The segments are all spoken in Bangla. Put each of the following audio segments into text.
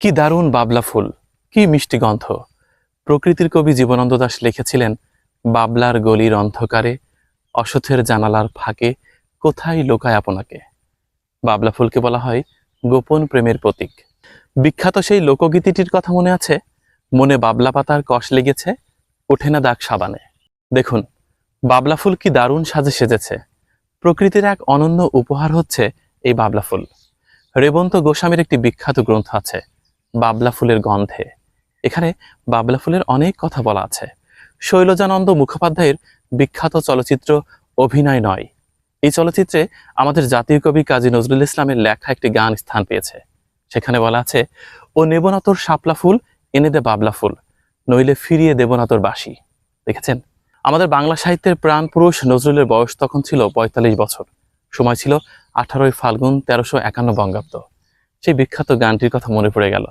কি দারুণ বাবলা ফুল, কি মিষ্টি গন্ধ। প্রকৃতির কবি জীবনানন্দ দাশ লিখেছিলেন, বাবলার গলির অন্ধকারে, অসথের জানালার ফাঁকে, কোথায় লোকায় আপনাকে? বাবলা ফুলকে বলা হয় গোপন প্রেমের প্রতীক। বিখ্যাত সেই লোকগীতিটির কথা মনে আছে? মনে বাবলা পাতার কষ লেগেছে, ওঠে না দাগ সাবানে। দেখুন, বাবলা ফুল কি দারুণ সাজে সেজেছে। প্রকৃতির এক অনন্য উপহার হচ্ছে এই বাবলা ফুল। রেবন্ত গোস্বামীর একটি বিখ্যাত গ্রন্থ আছে বাবলা ফুলের গন্ধে। এখানে বাবলা ফুলের অনেক কথা বলা আছে। শৈলজানন্দ মুখোপাধ্যায়ের বিখ্যাত চলচ্চিত্র অভিনয় নয়। এই চলচ্চিত্রে আমাদের জাতীয় কবি কাজী নজরুল ইসলামের লেখা একটি গান স্থান পেয়েছে। সেখানে বলা আছে, ও নেব শাপলা ফুল, এনে দে বাবলা ফুল, নইলে ফিরিয়ে দেব না তোর বাসি দেখেছেন? আমাদের বাংলা সাহিত্যের প্রাণ পুরুষ নজরুলের বয়স তখন ছিল পঁয়তাল্লিশ বছর। সময় ছিল আঠারোই ফাল্গুন তেরোশো একান্ন বঙ্গাব্দ। সেই বিখ্যাত গানটির কথা মনে পড়ে গেল।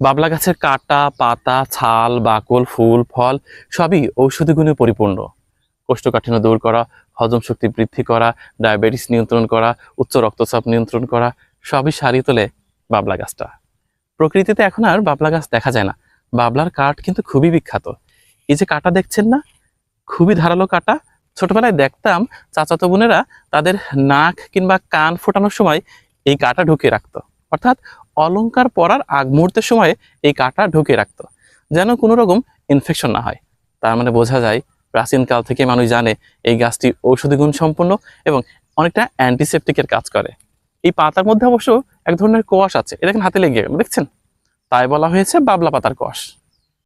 বাবলা গাছের কাটা, পাতা, ছাল, বাকল, ফুল, ফল সবই ঔষধি গুণে পরিপূর্ণ। কোষ্ঠকাঠিন্য দূর করা, হজম শক্তি বৃদ্ধি করা, ডায়াবেটিস নিয়ন্ত্রণ করা, উচ্চ রক্তচাপ নিয়ন্ত্রণ করা সবই সারিয়ে তোলে বাবলা গাছটা। প্রকৃতিতে এখন আর বাবলা গাছ দেখা যায় না। বাবলার কাঠ কিন্তু খুবই বিখ্যাত। এই যে কাটা দেখছেন না? খুবই ধারালো কাটা। ছোটবেলায় দেখতাম চাচাতো বোনেরা তাদের নাক কিংবা কান ফোটানোর সময় এই কাটা ঢুকিয়ে রাখতো। অর্থাৎ অলঙ্কার পরার আগ মুহূর্তের সময় এই কাটা ঢুকে রাখত, যেন কোনো রকম ইনফেকশন না হয়। তার মানে বোঝা যায় প্রাচীনকাল থেকে মানুষ জানে এই গাছটি ঔষধি গুণ সম্পন্ন এবং অনেকটা অ্যান্টিসেপটিকের কাজ করে। এই পাতার মধ্যে অবশ্য এক ধরনের কোয়াশ আছে, এটা হাতে লেগে গেল, দেখছেন? তাই বলা হয়েছে বাবলা পাতার কোয়াশ।